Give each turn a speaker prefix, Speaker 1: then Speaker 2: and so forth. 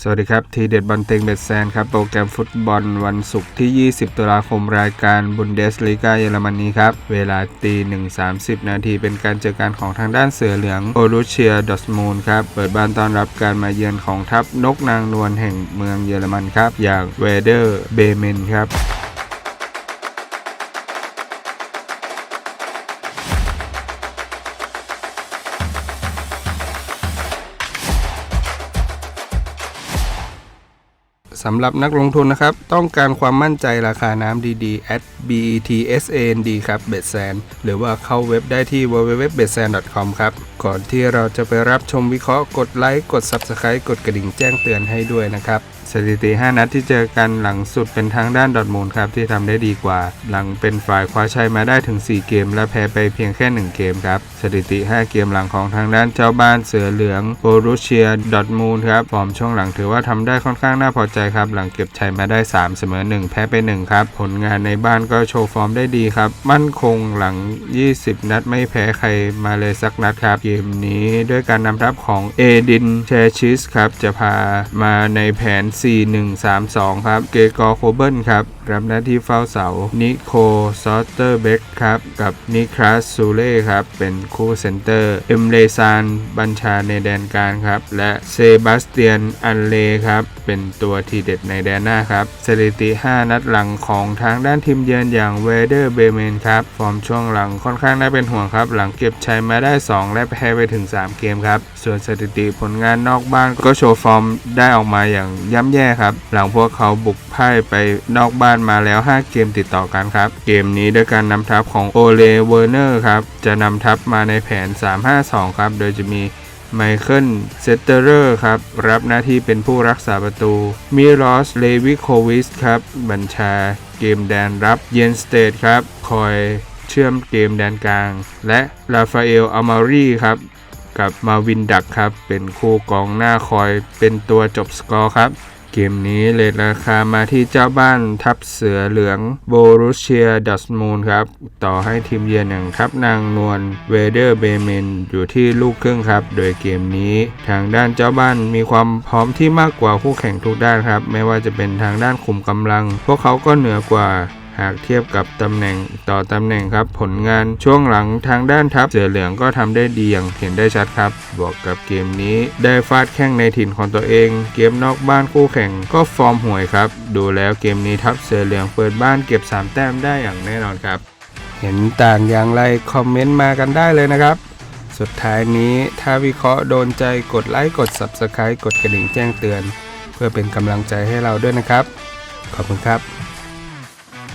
Speaker 1: สวัสดีครับ ทีเด็ดบอลเต็งเบ็ดแซนครับโปรแกรมฟุตบอลวันศุกร์ที่ 20 ตุลาคมรายการบุนเดสลีกาเยอรมนีครับ เวลาตี1 30 นาทีเป็นการเจอกันของทางด้านเสือเหลืองโอรุเชียดอสมูลครับ เปิดบ้านต้อนรับการมาเยือนของทัพนกนางนวลแห่งเมืองเยอรมันครับ อย่างเวเดอร์เบเมนครับ สำหรับนักลงทุนนะครับ ต้องการความมั่นใจราคาน้ำดีๆ at betsand ครับเบสแซนหรือว่าเข้าเว็บได้ที่ www.betsan.com ครับ ก่อนที่เราจะไปรับชมวิเคราะห์กดไลค์กด Subscribe กดกระดิ่งแจ้งเตือนให้ด้วยนะครับ สถิติ 5 นัดที่เจอกันหลังสุดเป็นทางด้านดอร์ทมูลครับที่ทำได้ดีกว่า หลังเป็นฝ่ายคว้าชัยมาได้ถึง 4 เกม และแพ้ไปเพียงแค่ 1 เกมครับ สถิติ 5 เกมหลังของทางด้านเจ้าบ้านเสือเหลืองโบรุเชียดอร์ทมูลครับฟอร์มช่วงหลังถือว่าทำได้ค่อนข้างน่าพอใจครับ หลังเก็บชัยมาได้ 3 เสมอ 1 แพ้ไป 1 ครับ ผลงานในบ้านก็โชว์ฟอร์มได้ดีครับ มั่นคงหลัง 20 นัดไม่แพ้ใครมาเลยสักนัดครับเกมนี้ด้วยการนำทัพของเอดินเชชิสครับจะพามาในแผน4-1-3-2 ครับ เกกอโคเบิลครับ รับหน้าที่เฝ้าเสา นิโคซอสเตอร์เบกครับ กับนิคลัสซูเล่ครับ เป็นคู่เซนเตอร์ เอ็มเลซานบัญชาในแดนกลางครับ และเซบาสเตียน อันเลครับ เป็นตัวทีเด็ดในแดนหน้าครับสถิติ 5 นัดหลังของทางด้านทีมเยือนอย่างเวเดอร์เบเมนครับ ฟอร์มช่วงหลังค่อนข้างน่าเป็นห่วงครับ หลังเก็บชัยมาได้ 2 และแพ้ไปถึง 3 เกมครับ ส่วนสถิติผลงานนอกบ้านก็โชว์ฟอร์มได้ออกมาอย่างย่ำแย่ครับ หลังพวกเขาบุกพ่ายไปนอกบ้านมาแล้ว 5 เกมติดต่อกันครับ เกมนี้ด้วยการนำทัพของโอเลเวอร์เนอร์ครับ จะนำทัพมาในแผน 3-5-2 ครับ โดยจะมีไมเคิลเซตเตอร์ครับ รับหน้าที่เป็นผู้รักษาประตู มิรอสเลวิโควิสครับ บัญชาเกมแดนรับเยนสเตดครับ คอยเชื่อมเกมแดนกลาง และราฟาเอลอามารีครับกับมาวินดักครับ เป็นคู่กองหน้าคอยเป็นตัวจบสกอร์ครับ เกมนี้เลทราคามาที่เจ้าบ้านทัพเสือเหลืองโบรุเชียดัสมูนครับ ต่อให้ทีมเยือนอย่างทัพนางนวลเวเดอร์เบเมนอยู่ที่ลูกครึ่งครับ โดยเกมนี้ทางด้านเจ้าบ้านมีความพร้อมที่มากกว่าคู่แข่งทุกด้านครับ ไม่ว่าจะเป็นทางด้านขุมกำลัง พวกเขาก็เหนือกว่า หากเทียบกับตำแหน่งต่อตำแหน่งครับผลงานช่วงหลังทางด้านทัพเสือเหลืองก็ทำได้ดีอย่างเห็นได้ชัดครับ บวกกับเกมนี้ได้ฟาดแข้งในถิ่นของตัวเอง เกมนอกบ้านคู่แข่งก็ฟอร์มห่วยครับ ดูแล้วเกมนี้ทัพเสือเหลืองเปิดบ้านเก็บ 3 แต้มได้อย่างแน่นอนครับ เห็นต่างอย่างไรคอมเมนต์มากันได้เลยนะครับสุดท้ายนี้ถ้าวิเคราะห์โดนใจกดไลค์กด Subscribe กดกระดิ่งแจ้งเตือน เพื่อเป็นกำลังใจให้เราด้วยนะครับ ขอบคุณครับ